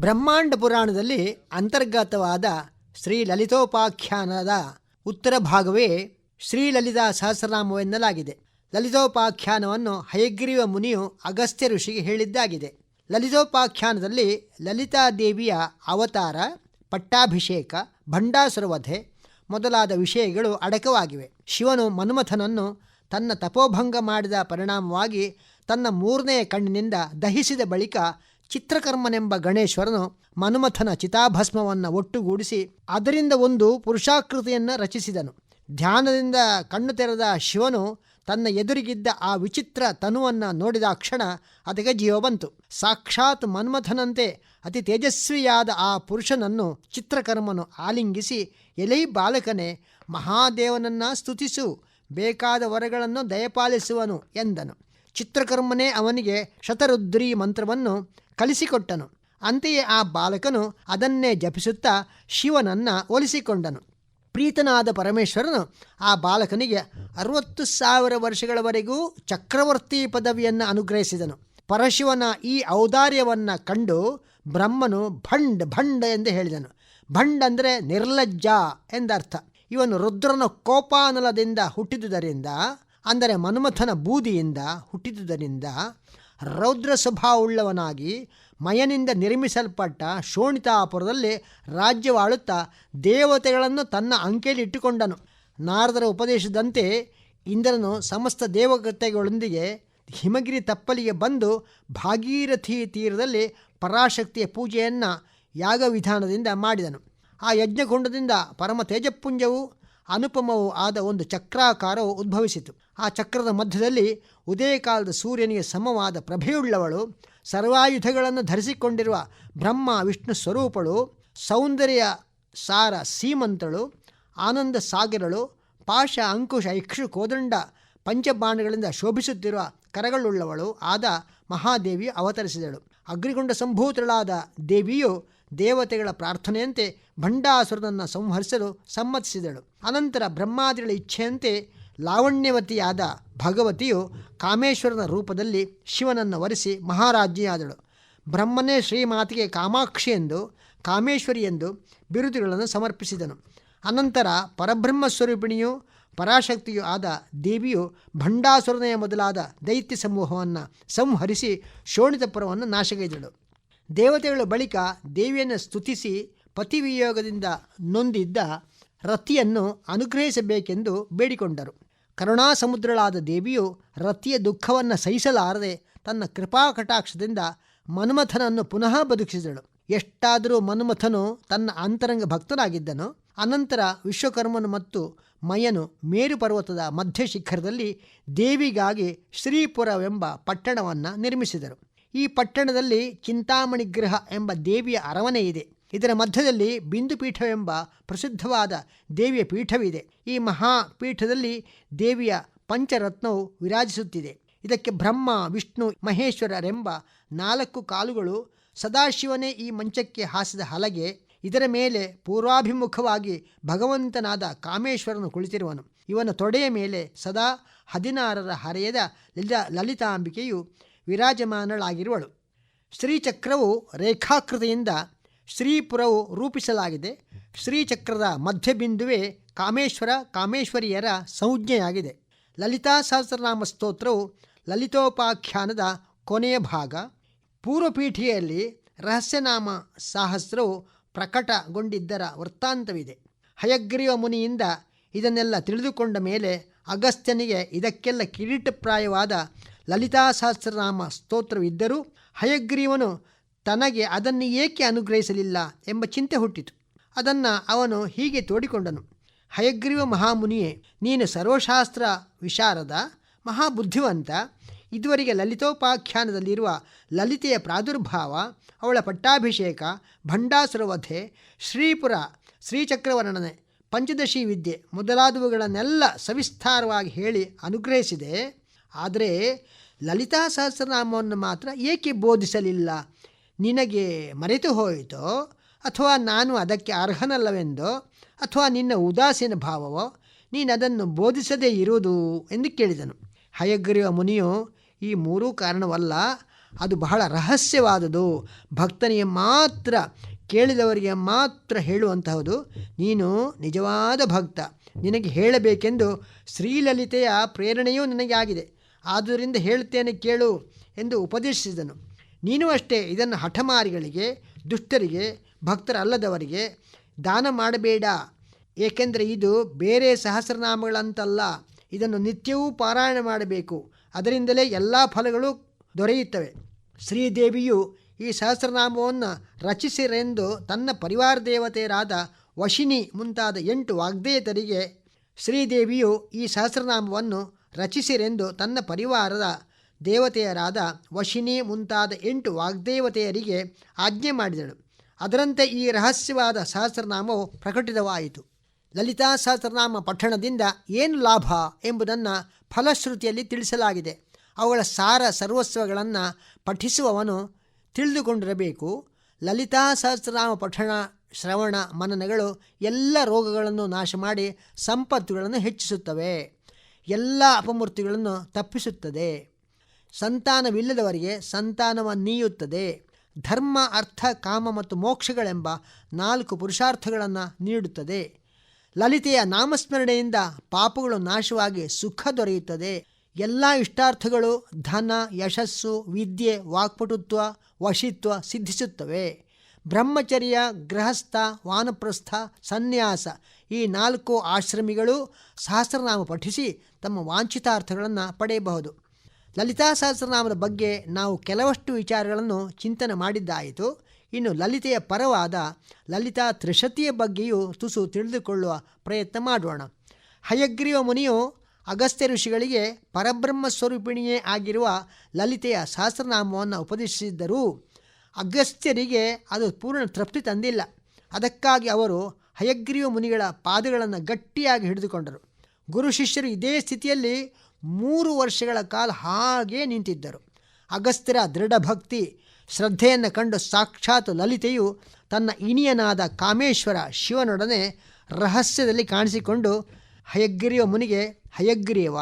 ಬ್ರಹ್ಮಾಂಡ ಪುರಾಣದಲ್ಲಿ ಅಂತರ್ಗತವಾದ ಶ್ರೀ ಲಲಿತೋಪಾಖ್ಯಾನದ ಉತ್ತರ ಭಾಗವೇ ಶ್ರೀ ಲಲಿತಾ ಸಹಸ್ರನಾಮವೆನ್ನಲಾಗಿದೆ. ಲಲಿತೋಪಾಖ್ಯಾನವನ್ನು ಹಯಗ್ರೀವ ಮುನಿಯು ಅಗಸ್ತ್ಯ ಋಷಿಗೆ ಹೇಳಿದ್ದಾಗಿದೆ. ಲಲಿತೋಪಾಖ್ಯಾನದಲ್ಲಿ ಲಲಿತಾದೇವಿಯ ಅವತಾರ, ಪಟ್ಟಾಭಿಷೇಕ, ಭಂಡಾಸುರವಧೆ ಮೊದಲಾದ ವಿಷಯಗಳು ಅಡಕವಾಗಿವೆ. ಶಿವನು ಮನುಮಥನನ್ನು ತನ್ನ ತಪೋಭಂಗ ಮಾಡಿದ ಪರಿಣಾಮವಾಗಿ ತನ್ನ ಮೂರನೇ ಕಣ್ಣಿನಿಂದ ದಹಿಸಿದ ಬಳಿಕ ಚಿತ್ರಕರ್ಮನೆಂಬ ಗಣೇಶ್ವರನು ಮನುಮಥನ ಚಿತಾಭಸ್ಮವನ್ನು ಒಟ್ಟುಗೂಡಿಸಿ ಅದರಿಂದ ಒಂದು ಪುರುಷಾಕೃತಿಯನ್ನು ರಚಿಸಿದನು. ಧ್ಯಾನದಿಂದ ಕಣ್ಣು ತೆರೆದ ಶಿವನು ತನ್ನ ಎದುರಿಗಿದ್ದ ಆ ವಿಚಿತ್ರ ತನುವನ್ನು ನೋಡಿದ ಕ್ಷಣ ಅದಕ್ಕೆ ಜೀವ ಬಂತು. ಸಾಕ್ಷಾತ್ ಮನ್ಮಥನಂತೆ ಅತಿ ತೇಜಸ್ವಿಯಾದ ಆ ಪುರುಷನನ್ನು ಚಿತ್ರಕರ್ಮನು ಆಲಿಂಗಿಸಿ, ಎಲೈ ಬಾಲಕನೇ, ಮಹಾದೇವನನ್ನು ಸ್ತುತಿಸು, ಬೇಕಾದ ವರಗಳನ್ನು ದಯಪಾಲಿಸುವನು ಎಂದನು. ಚಿತ್ರಕರ್ಮನೇ ಅವನಿಗೆ ಶತರುದ್ರಿ ಮಂತ್ರವನ್ನು ಕಲಿಸಿಕೊಟ್ಟನು. ಅಂತೆಯೇ ಆ ಬಾಲಕನು ಅದನ್ನೇ ಜಪಿಸುತ್ತಾ ಶಿವನನ್ನು ಒಲಿಸಿಕೊಂಡನು. ಪ್ರೀತನಾದ ಪರಮೇಶ್ವರನು ಆ ಬಾಲಕನಿಗೆ ಅರವತ್ತು ಸಾವಿರ ವರ್ಷಗಳವರೆಗೂ ಚಕ್ರವರ್ತಿ ಪದವಿಯನ್ನು ಅನುಗ್ರಹಿಸಿದನು. ಪರಶಿವನ ಈ ಔದಾರ್ಯವನ್ನು ಕಂಡು ಬ್ರಹ್ಮನು ಭಂಡ್ ಭಂಡ್ ಎಂದು ಹೇಳಿದನು. ಭಂಡ್ ಅಂದರೆ ನಿರ್ಲಜ್ಜ ಎಂದರ್ಥ. ಇವನು ರುದ್ರನ ಕೋಪಾನಲದಿಂದ ಹುಟ್ಟಿದುದರಿಂದ ಅಂದರೆ ಮನ್ಮಥನ ಬೂದಿಯಿಂದ ಹುಟ್ಟಿದುದರಿಂದ ರೌದ್ರ ಸ್ವಭಾವವುಳ್ಳವನಾಗಿ ಮಯನಿಂದ ನಿರ್ಮಿಸಲ್ಪಟ್ಟ ಶೋಣಿತಾಪುರದಲ್ಲಿ ರಾಜ್ಯವಾಳುತ್ತಾ ದೇವತೆಗಳನ್ನು ತನ್ನ ಅಂಕೆಯಲ್ಲಿಟ್ಟುಕೊಂಡನು ನಾರದರ ಉಪದೇಶದಂತೆ ಇಂದ್ರನು ಸಮಸ್ತ ದೇವತೆಗಳೊಂದಿಗೆ ಹಿಮಗಿರಿ ತಪ್ಪಲಿಗೆ ಬಂದು ಭಾಗೀರಥಿ ತೀರದಲ್ಲಿ ಪರಾಶಕ್ತಿಯ ಪೂಜೆಯನ್ನು ಯಾಗವಿಧಾನದಿಂದ ಮಾಡಿದನು. ಆ ಯಜ್ಞಕುಂಡದಿಂದ ಪರಮ ತೇಜಪುಂಜವು ಅನುಪಮವೂ ಆದ ಒಂದು ಚಕ್ರಾಕಾರವು ಉದ್ಭವಿಸಿತು. ಆ ಚಕ್ರದ ಮಧ್ಯದಲ್ಲಿ ಉದಯಕಾಲದ ಸೂರ್ಯನಿಗೆ ಸಮವಾದ ಪ್ರಭೆಯುಳ್ಳವಳು, ಸರ್ವಾಯುಧಗಳನ್ನು ಧರಿಸಿಕೊಂಡಿರುವ ಬ್ರಹ್ಮ, ವಿಷ್ಣು ಸ್ವರೂಪಳು, ಸೌಂದರ್ಯ ಸಾರ ಸೀಮಂತಳು, ಆನಂದ ಸಾಗರಳು, ಪಾಶ, ಅಂಕುಶ, ಇಕ್ಷು, ಕೋದಂಡ, ಪಂಚಬಾಣಗಳಿಂದ ಶೋಭಿಸುತ್ತಿರುವ ಕರಗಳುಳ್ಳವಳು ಆದ ಮಹಾದೇವಿ ಅವತರಿಸಿದಳು. ಅಗ್ರಿಗುಂಡ ಸಂಭೂತಳಾದ ದೇವಿಯು ದೇವತೆಗಳ ಪ್ರಾರ್ಥನೆಯಂತೆ ಭಂಡಾಸುರನನ್ನು ಸಂಹರಿಸಲು ಸಮ್ಮತಿಸಿದಳು. ಅನಂತರ ಬ್ರಹ್ಮಾದಿಗಳ ಇಚ್ಛೆಯಂತೆ ಲಾವಣ್ಯವತಿಯಾದ ಭಗವತಿಯು ಕಾಮೇಶ್ವರನ ರೂಪದಲ್ಲಿ ಶಿವನನ್ನು ವರಿಸಿ ಮಹಾರಾಜ್ಞಿಯಾದಳು ಬ್ರಹ್ಮನೇ ಶ್ರೀಮಾತಿಗೆ ಕಾಮಾಕ್ಷಿ ಎಂದು, ಕಾಮೇಶ್ವರಿ ಎಂದು ಬಿರುದುಗಳನ್ನು ಸಮರ್ಪಿಸಿದನು. ಅನಂತರ ಪರಬ್ರಹ್ಮ ಸ್ವರೂಪಿಣಿಯು ಪರಾಶಕ್ತಿಯೂ ಆದ ದೇವಿಯು ಭಂಡಾಸುರನೆಯ ಮೊದಲಾದ ದೈತ್ಯ ಸಮೂಹವನ್ನು ಸಂಹರಿಸಿ ಶೋಣಿತಪುರವನ್ನು ನಾಶಗೈದಳು. ದೇವತೆಗಳ ಬಳಿಕ ದೇವಿಯನ್ನು ಸ್ತುತಿಸಿ ಪತಿವಿಯೋಗದಿಂದ ನೊಂದಿದ್ದ ರತಿಯನ್ನು ಅನುಗ್ರಹಿಸಬೇಕೆಂದು ಬೇಡಿಕೊಂಡರು. ಕರುಣಾಸಮುದ್ರಳಾದ ದೇವಿಯು ರತಿಯ ದುಃಖವನ್ನು ಸಹಿಸಲಾರದೆ ತನ್ನ ಕೃಪಾ ಕಟಾಕ್ಷದಿಂದ ಮನ್ಮಥನನ್ನು ಪುನಃ ಬದುಕಿಸಿದಳು. ಎಷ್ಟಾದರೂ ಮನ್ಮಥನು ತನ್ನ ಅಂತರಂಗ ಭಕ್ತನಾಗಿದ್ದನು. ಅನಂತರ ವಿಶ್ವಕರ್ಮನು ಮತ್ತು ಮಯನು ಮೇರು ಪರ್ವತದ ಮಧ್ಯ ಶಿಖರದಲ್ಲಿ ದೇವಿಗಾಗಿ ಶ್ರೀಪುರವೆಂಬ ಪಟ್ಟಣವನ್ನು ನಿರ್ಮಿಸಿದರು. ಈ ಪಟ್ಟಣದಲ್ಲಿ ಚಿಂತಾಮಣಿ ಗೃಹ ಎಂಬ ದೇವಿಯ ಅರಮನೆ ಇದೆ. ಇದರ ಮಧ್ಯದಲ್ಲಿ ಬಿಂದುಪೀಠವೆಂಬ ಪ್ರಸಿದ್ಧವಾದ ದೇವಿಯ ಪೀಠವಿದೆ. ಈ ಮಹಾಪೀಠದಲ್ಲಿ ದೇವಿಯ ಪಂಚರತ್ನವು ವಿರಾಜಿಸುತ್ತಿದೆ. ಇದಕ್ಕೆ ಬ್ರಹ್ಮ, ವಿಷ್ಣು ಮಹೇಶ್ವರರೆಂಬ ನಾಲ್ಕು ಕಾಲುಗಳು ಸದಾಶಿವನೇ ಈ ಮಂಚಕ್ಕೆ ಹಾಸಿದ ಹಲಗೆ, ಇದರ ಮೇಲೆ ಪೂರ್ವಾಭಿಮುಖವಾಗಿ ಭಗವಂತನಾದ ಕಾಮೇಶ್ವರನು ಕುಳಿತಿರುವನು. ಇವನ ತೊಡೆಯ ಮೇಲೆ ಸದಾ ಹದಿನಾರರ ಹರೆಯದ ಲಲಿತ ಲಲಿತಾಂಬಿಕೆಯು ವಿರಾಜಮಾನಳಾಗಿರುವಳು. ಶ್ರೀಚಕ್ರವು ರೇಖಾಕೃತಿಯಿಂದ ಶ್ರೀಪುರವು ರೂಪಿಸಲಾಗಿದೆ. ಶ್ರೀಚಕ್ರದ ಮಧ್ಯಬಿಂದುವೇ ಕಾಮೇಶ್ವರ ಕಾಮೇಶ್ವರಿಯರ ಸಂಜ್ಞೆಯಾಗಿದೆ. ಲಲಿತಾ ಸಹಸ್ರನಾಮ ಸ್ತೋತ್ರವು ಲಲಿತೋಪಾಖ್ಯಾನದ ಕೊನೆಯ ಭಾಗ. ಪೂರ್ವಪೀಠಿಯಲ್ಲಿ ರಹಸ್ಯನಾಮ ಸಹಸ್ರವು ಪ್ರಕಟಗೊಂಡಿದ್ದರ ವೃತ್ತಾಂತವಿದೆ. ಹಯಗ್ರೀವ ಮುನಿಯಿಂದ ಇದನ್ನೆಲ್ಲ ತಿಳಿದುಕೊಂಡ ಮೇಲೆ ಅಗಸ್ತ್ಯನಿಗೆ ಇದಕ್ಕೆಲ್ಲ ಕಿರೀಟಪ್ರಾಯವಾದ ಲಲಿತಾ ಸಹಸ್ರನಾಮ ಸ್ತೋತ್ರವಿದ್ದರೂ ಹಯಗ್ರೀವನು ತನಗೆ ಅದನ್ನು ಏಕೆ ಅನುಗ್ರಹಿಸಲಿಲ್ಲ ಎಂಬ ಚಿಂತೆ ಹುಟ್ಟಿತು. ಅದನ್ನು ಅವನು ಹೀಗೆ ತೋಡಿಕೊಂಡನು. ಹಯಗ್ರೀವ ಮಹಾಮುನಿಯೇ, ನೀನು ಸರ್ವಶಾಸ್ತ್ರ ವಿಶಾರದ, ಮಹಾಬುದ್ಧಿವಂತ, ಇದುವರೆಗೆ ಲಲಿತೋಪಾಖ್ಯಾನದಲ್ಲಿರುವ ಲಲಿತೆಯ ಪ್ರಾದುರ್ಭಾವ, ಅವಳ ಪಟ್ಟಾಭಿಷೇಕ, ಭಂಡಾಸುರವಧೆ, ಶ್ರೀಪುರ, ಶ್ರೀಚಕ್ರವರ್ಣನೆ, ಪಂಚದಶಿ ವಿದ್ಯೆ ಮೊದಲಾದವುಗಳನ್ನೆಲ್ಲ ಸವಿಸ್ತಾರವಾಗಿ ಹೇಳಿ ಅನುಗ್ರಹಿಸಿದೆ. ಆದರೆ ಲಲಿತಾ ಸಹಸ್ರನಾಮವನ್ನು ಮಾತ್ರ ಏಕೆ ಬೋಧಿಸಲಿಲ್ಲ? ನಿನಗೆ ಮರೆತು ಹೋಯಿತೋ? ಅಥವಾ ನಾನು ಅದಕ್ಕೆ ಅರ್ಹನಲ್ಲವೆಂದೋ? ಅಥವಾ ನಿನ್ನ ಉದಾಸೀನ ಭಾವವೋ? ನೀನು ಅದನ್ನು ಬೋಧಿಸದೇ ಇರುವುದು ಎಂದು ಕೇಳಿದನು. ಹಯಗ್ರೀವ ಮುನಿಯು, ಈ ಮೂರೂ ಕಾರಣವಲ್ಲ, ಅದು ಬಹಳ ರಹಸ್ಯವಾದುದು. ಭಕ್ತನಿಗೆ ಮಾತ್ರ, ಕೇಳಿದವರಿಗೆ ಮಾತ್ರ ಹೇಳುವಂತಹದು. ನೀನು ನಿಜವಾದ ಭಕ್ತ. ನಿನಗೆ ಹೇಳಬೇಕೆಂದು ಶ್ರೀಲಲಿತೆಯ ಪ್ರೇರಣೆಯೂ ನನಗೆ ಆಗಿದೆ. ಆದುದರಿಂದ ಹೇಳುತ್ತೇನೆ ಕೇಳು ಎಂದು ಉಪದೇಶಿಸಿದನು. ನೀನು ಅಷ್ಟೇ ಇದನ್ನು ಹಠಮಾರಿಗಳಿಗೆ, ದುಷ್ಟರಿಗೆ, ಭಕ್ತರಲ್ಲದವರಿಗೆ ದಾನ ಮಾಡಬೇಡ. ಏಕೆಂದರೆ ಇದು ಬೇರೆ ಸಹಸ್ರನಾಮಗಳಂತಲ್ಲ, ಇದನ್ನು ನಿತ್ಯವೂ ಪಾರಾಯಣ ಮಾಡಬೇಕು. ಅದರಿಂದಲೇ ಎಲ್ಲ ಫಲಗಳು ದೊರೆಯುತ್ತವೆ. ಶ್ರೀದೇವಿಯು ಈ ಸಹಸ್ರನಾಮವನ್ನು ರಚಿಸಿರೆಂದು ತನ್ನ ಪರಿವಾರ ದೇವತೆಯರಾದ ವಶಿನಿ ಮುಂತಾದ ಎಂಟು ವಾಗ್ದೇಯತರಿಗೆ ಶ್ರೀದೇವಿಯು ಈ ಸಹಸ್ರನಾಮವನ್ನು ರಚಿಸಿರೆಂದು ತನ್ನ ಪರಿವಾರದ ದೇವತೆಯರಾದ ವಶಿನಿ ಮುಂತಾದ ಎಂಟು ವಾಗ್ದೇವತೆಯರಿಗೆ ಆಜ್ಞೆ ಮಾಡಿದಳು. ಅದರಂತೆ ಈ ರಹಸ್ಯವಾದ ಸಹಸ್ರನಾಮವು ಪ್ರಕಟಿತವಾಯಿತು. ಲಲಿತಾ ಸಹಸ್ರನಾಮ ಪಠಣದಿಂದ ಏನು ಲಾಭ ಎಂಬುದನ್ನು ಫಲಶ್ರುತಿಯಲ್ಲಿ ತಿಳಿಸಲಾಗಿದೆ. ಅವುಗಳ ಸಾರ ಸರ್ವಸ್ವಗಳನ್ನು ಪಠಿಸುವವನು ತಿಳಿದುಕೊಂಡಿರಬೇಕು. ಲಲಿತಾ ಸಹಸ್ರನಾಮ ಪಠಣ, ಶ್ರವಣ, ಮನನಗಳು ಎಲ್ಲ ರೋಗಗಳನ್ನು ನಾಶ ಮಾಡಿ ಸಂಪತ್ತುಗಳನ್ನು ಹೆಚ್ಚಿಸುತ್ತವೆ. ಎಲ್ಲ ಅಪಮೂರ್ತಿಗಳನ್ನು ತಪ್ಪಿಸುತ್ತದೆ. ಸಂತಾನವಿಲ್ಲದವರಿಗೆ ಸಂತಾನವನ್ನೀಯುತ್ತದೆ ಧರ್ಮ, ಅರ್ಥ, ಕಾಮ ಮತ್ತು ಮೋಕ್ಷಗಳೆಂಬ ನಾಲ್ಕು ಪುರುಷಾರ್ಥಗಳನ್ನು ನೀಡುತ್ತದೆ. ಲಲಿತೆಯ ನಾಮಸ್ಮರಣೆಯಿಂದ ಪಾಪಗಳು ನಾಶವಾಗಿ ಸುಖ ದೊರೆಯುತ್ತದೆ. ಎಲ್ಲ ಇಷ್ಟಾರ್ಥಗಳು ಧನ, ಯಶಸ್ಸು, ವಿದ್ಯೆ, ವಾಕ್ಪಟುತ್ವ, ವಶಿತ್ವ ಸಿದ್ಧಿಸುತ್ತವೆ. ಬ್ರಹ್ಮಚರ್ಯ, ಗೃಹಸ್ಥ, ವಾನಪ್ರಸ್ಥ, ಸನ್ಯಾಸ ಈ ನಾಲ್ಕು ಆಶ್ರಮಿಗಳು ಸಹಸ್ರನಾಮ ಪಠಿಸಿ ತಮ್ಮ ವಾಂಛಿತಾರ್ಥಗಳನ್ನು ಪಡೆಯಬಹುದು. ಲಲಿತಾ ಸಹಸ್ರನಾಮದ ಬಗ್ಗೆ ನಾವು ಕೆಲವಷ್ಟು ವಿಚಾರಗಳನ್ನು ಚಿಂತನೆ ಮಾಡಿದ್ದಾಯಿತು. ಇನ್ನು ಲಲಿತೆಯ ಪರವಾದ ಲಲಿತಾ ತ್ರಿಶತಿಯ ಬಗ್ಗೆಯೂ ತುಸು ತಿಳಿದುಕೊಳ್ಳುವ ಪ್ರಯತ್ನ ಮಾಡೋಣ. ಹಯಗ್ರೀವ ಮುನಿಯು ಅಗಸ್ತ್ಯ ಋಷಿಗಳಿಗೆ ಪರಬ್ರಹ್ಮ ಸ್ವರೂಪಿಣಿಯೇ ಆಗಿರುವ ಲಲಿತೆಯ ಸಹಸ್ರನಾಮವನ್ನು ಉಪದೇಶಿಸಿದ್ದರೂ. ಅಗಸ್ತ್ಯರಿಗೆ ಅದು ಪೂರ್ಣ ತೃಪ್ತಿ ತಂದಿಲ್ಲ. ಅದಕ್ಕಾಗಿ ಅವರು ಹಯಗ್ರೀವ ಮುನಿಗಳ ಪಾದಗಳನ್ನು ಗಟ್ಟಿಯಾಗಿ ಹಿಡಿದುಕೊಂಡರು. ಗುರು ಶಿಷ್ಯರು ಇದೇ ಸ್ಥಿತಿಯಲ್ಲಿ ಮೂರು ವರ್ಷಗಳ ಕಾಲ ಹಾಗೇ ನಿಂತಿದ್ದರು. ಅಗಸ್ತ್ಯರ ದೃಢ ಭಕ್ತಿ ಶ್ರದ್ಧೆಯನ್ನು ಕಂಡು ಸಾಕ್ಷಾತ್ ಲಲಿತೆಯು ತನ್ನ ಇನಿಯನಾದ ಕಾಮೇಶ್ವರ ಶಿವನೊಡನೆ ರಹಸ್ಯದಲ್ಲಿ ಕಾಣಿಸಿಕೊಂಡು, ಹಯಗ್ರೀವ ಮುನಿಗೆ, ಹಯಗ್ರೀವ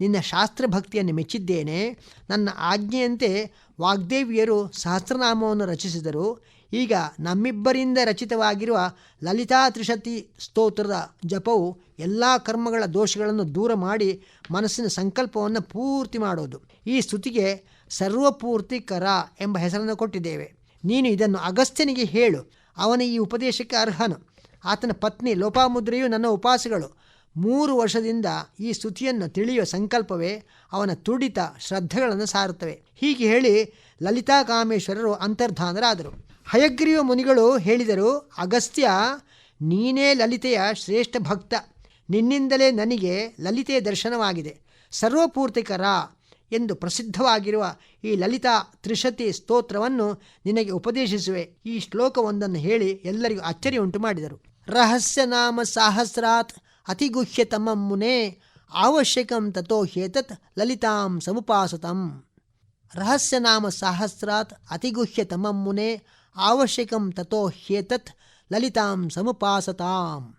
ನಿನ್ನ ಶಾಸ್ತ್ರ ಭಕ್ತಿಯನ್ನು ಮೆಚ್ಚಿದ್ದೇನೆ. ನನ್ನ ಆಜ್ಞೆಯಂತೆ ವಾಗ್ದೇವಿಯರು ಸಹಸ್ರನಾಮವನ್ನು ರಚಿಸಿದರು. ಈಗ ನಮ್ಮಿಬ್ಬರಿಂದ ರಚಿತವಾಗಿರುವ ಲಲಿತಾ ತ್ರಿಶತಿ ಸ್ತೋತ್ರದ ಜಪವು ಎಲ್ಲ ಕರ್ಮಗಳ ದೋಷಗಳನ್ನು ದೂರ ಮಾಡಿ ಮನಸ್ಸಿನ ಸಂಕಲ್ಪವನ್ನು ಪೂರ್ತಿ ಮಾಡೋದು. ಈ ಸ್ತುತಿಗೆ ಸರ್ವಪೂರ್ತಿ ಕರ ಎಂಬ ಹೆಸರನ್ನು ಕೊಟ್ಟಿದ್ದೇವೆ. ನೀನು ಇದನ್ನು ಅಗಸ್ತ್ಯನಿಗೆ ಹೇಳು. ಅವನ ಈ ಉಪದೇಶಕ್ಕೆ ಅರ್ಹನು. ಆತನ ಪತ್ನಿ ಲೋಪಾಮುದ್ರೆಯು ನನ್ನ ಉಪಾಸಗಳು. ಮೂರು ವರ್ಷದಿಂದ ಈ ಸ್ತುತಿಯನ್ನು ತಿಳಿಯುವ ಸಂಕಲ್ಪವೇ ಅವನ ತುಡಿತ ಶ್ರದ್ಧೆಗಳನ್ನು ಸಾರುತ್ತವೆ. ಹೀಗೆ ಹೇಳಿ ಲಲಿತಾ ಕಾಮೇಶ್ವರರು ಅಂತರ್ಧಾನರಾದರು. ಹಯಗ್ರೀವ ಮುನಿಗಳು ಹೇಳಿದರು, ಅಗಸ್ತ್ಯ, ನೀನೇ ಲಲಿತೆಯ ಶ್ರೇಷ್ಠ ಭಕ್ತ. ನಿನ್ನಿಂದಲೇ ನನಗೆ ಲಲಿತೆಯ ದರ್ಶನವಾಗಿದೆ. ಸರ್ವಪೂರ್ತಿಕರ ಎಂದು ಪ್ರಸಿದ್ಧವಾಗಿರುವ ಈ ಲಲಿತಾ ತ್ರಿಶತಿ ಸ್ತೋತ್ರವನ್ನು ನಿನಗೆ ಉಪದೇಶಿಸುವೆ. ಈ ಶ್ಲೋಕವೊಂದನ್ನು ಹೇಳಿ ಎಲ್ಲರಿಗೂ ಅಚ್ಚರಿ ಉಂಟು ಮಾಡಿದರು ರಹಸ್ಯ ನಾಮ ಸಾಹಸ್ರಾತ್ ಅತಿಗುಹ್ಯತಮಂ ಮುನೆ ಆವಶ್ಯಕಂ ತಥೋ ಹೇತತ್ ಲಲಿತಾಂ ಸಮುಪಾಸತಂ. ರಹಸ್ಯನಾಮ ಸಹಸ್ರಾತ್ ಅತಿಗುಹ್ಯತಮಂ ಮುನೆ ಆವಶ್ಯಕಂ ತಥೋ ಹೇತತ್ ಲಲಿತಾಂ ಸಮುಪಾಸತಾಂ.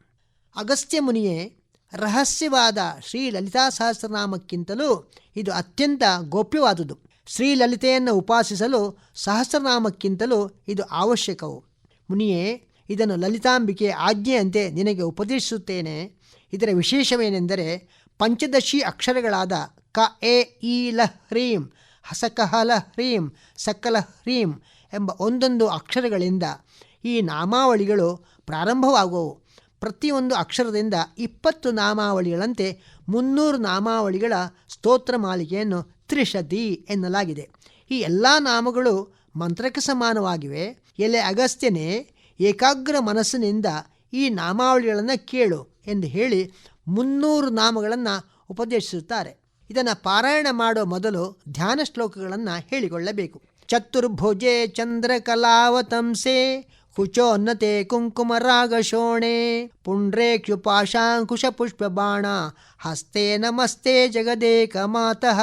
ಅಗಸ್ತ್ಯ ಮುನಿಯೇ ರಹಸ್ಯವಾದ ಶ್ರೀ ಲಲಿತಾ ಸಹಸ್ರನಾಮಕ್ಕಿಂತಲೂ ಇದು ಅತ್ಯಂತ ಗೋಪ್ಯವಾದುದು. ಶ್ರೀ ಲಲಿತೆಯನ್ನು ಉಪಾಸಿಸಲು ಸಹಸ್ರನಾಮಕ್ಕಿಂತಲೂ ಇದು ಅವಶ್ಯಕವು. ಮುನಿಯೇ, ಇದನ್ನು ಲಲಿತಾಂಬಿಕೆ ಆಜ್ಞೆಯಂತೆ ನಿನಗೆ ಉಪದೇಶಿಸುತ್ತೇನೆ. ಇದರ ವಿಶೇಷವೇನೆಂದರೆ ಪಂಚದಶಿ ಅಕ್ಷರಗಳಾದ ಕ, ಎ, ಇ, ಲ, ಹ್ರೀಂ ಹಸಕಹಲ ಹ್ರೀಂ ಸಕಲ ಹ್ರೀಂ ಎಂಬ ಒಂದೊಂದು ಅಕ್ಷರಗಳಿಂದ ಈ ನಾಮಾವಳಿಗಳು ಪ್ರಾರಂಭವಾಗುವವು. ಪ್ರತಿಯೊಂದು ಅಕ್ಷರದಿಂದ ಇಪ್ಪತ್ತು ನಾಮಾವಳಿಗಳಂತೆ ಮುನ್ನೂರು ನಾಮಾವಳಿಗಳ ಸ್ತೋತ್ರ ಮಾಲಿಕೆಯನ್ನು ತ್ರಿಷದಿ ಎನ್ನಲಾಗಿದೆ. ಈ ಎಲ್ಲ ನಾಮಗಳು ಮಂತ್ರಕ್ಕೆ ಸಮಾನವಾಗಿವೆ. ಎಲೆ ಅಗಸ್ತ್ಯನೇ ಏಕಾಗ್ರ ಮನಸ್ಸಿನಿಂದ ಈ ನಾಮಾವಳಿಗಳನ್ನು ಕೇಳು. ಎಂದು ಹೇಳಿ ಮುನ್ನೂರು ನಾಮಗಳನ್ನು ಉಪದೇಶಿಸುತ್ತಾರೆ. ಇದನ್ನು ಪಾರಾಯಣ ಮಾಡುವ ಮೊದಲು ಧ್ಯಾನ ಶ್ಲೋಕಗಳನ್ನು ಹೇಳಿಕೊಳ್ಳಬೇಕು. ಚತುರ್ಭುಜೆ ಚಂದ್ರಕಲಾವತಂಸೆ ಕುಚೋನ್ನತೆ ಕುಂಕುಮ ರಾಗಶೋಣೆ ಪುಂಡ್ರೆ ಕ್ಷುಪಾಶಾಂಕುಶ ಪುಷ್ಪ ಬಾಣ ಹಸ್ತೆ ನಮಸ್ತೆ ಜಗದೇಕ ಮಾತಃ,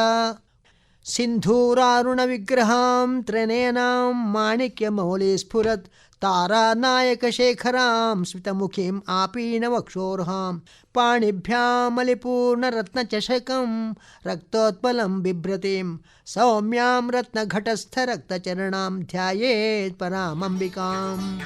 ಸಿಂಧೂರಾರುಣ ವಿಗ್ರಹಾಂ ತ್ರನೇನಾಂ ಮಾಣಿಕ್ಯ ಮೌಲಿ ಸ್ಫುರತ್ तारानायकशेखरां स्मितमुखीम् आपीनवक्षोर्हां पाणिभ्यामलिपूर्णरत्नचषकं रक्तोत्पलं बिभ्रतीं सौम्यां रत्नघटस्थरक्तचरणां ध्यायेत् परामम्बिकाम्।